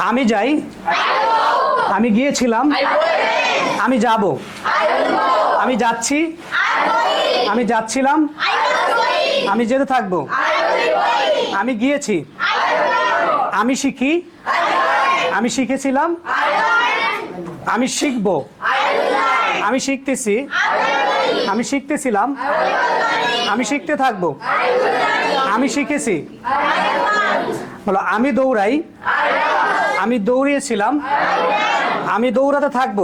আমি যাই আমি গিয়েছিলাম আমি যাব আমি যাচ্ছি আমি যাচ্ছিলাম আমি যেতে থাকব আমি গিয়েছি আমি শিখি আমি শিখেছিলাম আমি শিখব আমি শিখতেছি আমি শিখতেছিলাম আমি শিখতে থাকব আমি শিখেছি বলো আমি দৌড়াই আমি দৌড়িয়েছিলাম। আমি দৌড়াতে থাকব।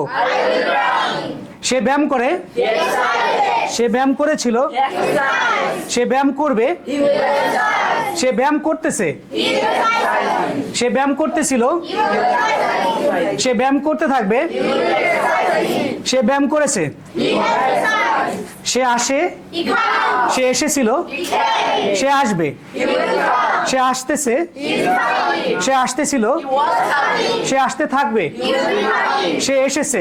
সে ব্যায়াম করে। সে ব্যায়াম করেছিল। সে ব্যায়াম করবে। সে ব্যায়াম করতেছে। সে ব্যায়াম করতেছিল। সে ব্যায়াম করতে থাকবে। সে ব্যায়াম করেছে। সে আসে? সে এসেছিল? সে আসবে? সে আসতেছে? সে আসতেছিল? সে আসতে থাকবে? সে এসেছে?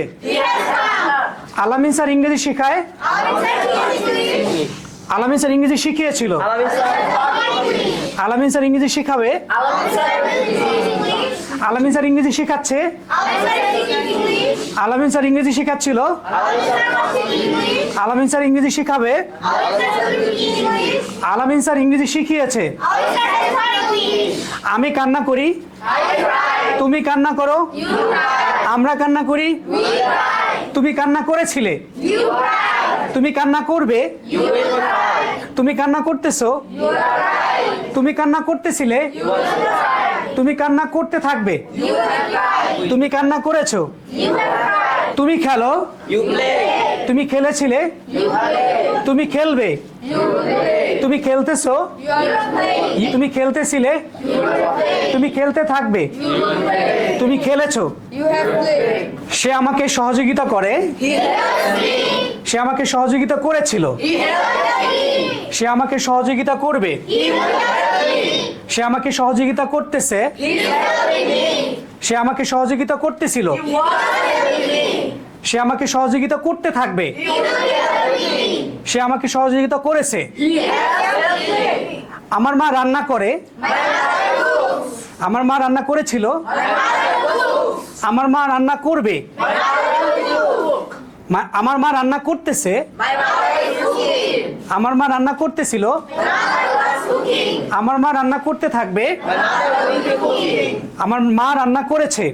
আলামিন স্যার ইংরেজি শেখায়? আলামিন স্যার ইংরেজি শিখিয়েছিল? আলামিন স্যার ইংরেজি শেখাবে? আলামিন স্যার ইংরেজি শেখাচ্ছে? আলামিন স্যার ইংরেজি শেখাচ্ছিল? আলামিন স্যার ইংরেজি শেখাবে? আলামিন স্যার ইংরেজি শিখিয়েছে? আমি কান্না করি? তুমি কান্না করো? আমরা কান্না করি? তুমি কান্না করেছিলে? তুমি কান্না করবে? তুমি কান্না করতেছো? তুমি কান্না করতেছিলে? তুমি কান্না করতে থাকবে। তুমি কান্না করেছ। তুমি খেলো। তুমি খেলেছিলে তুমি খেলবে তুমি খেলতেছো তুমি খেলতেছিলে তুমি খেলতে থাকবে তুমি খেলেছো. সে আমাকে সহযোগিতা করে. সে আমাকে সহযোগিতা করেছিল. সে আমাকে সহযোগিতা করবে. সে আমাকে সহযোগিতা করতেছে. সে আমাকে সহযোগিতা করতেছিল সে আমাকে সহযোগিতা করতে থাকবে। সে আমাকে সহযোগিতা করেছে। আমার মা রান্না করে। আমার মা রান্না করেছিল। আমার মা রান্না করবে। আমার মা রান্না করতেছে। আমার মা রান্না করতেছিল। আমার মা রান্না করতে থাকবে। আমার মা রান্না করেছে।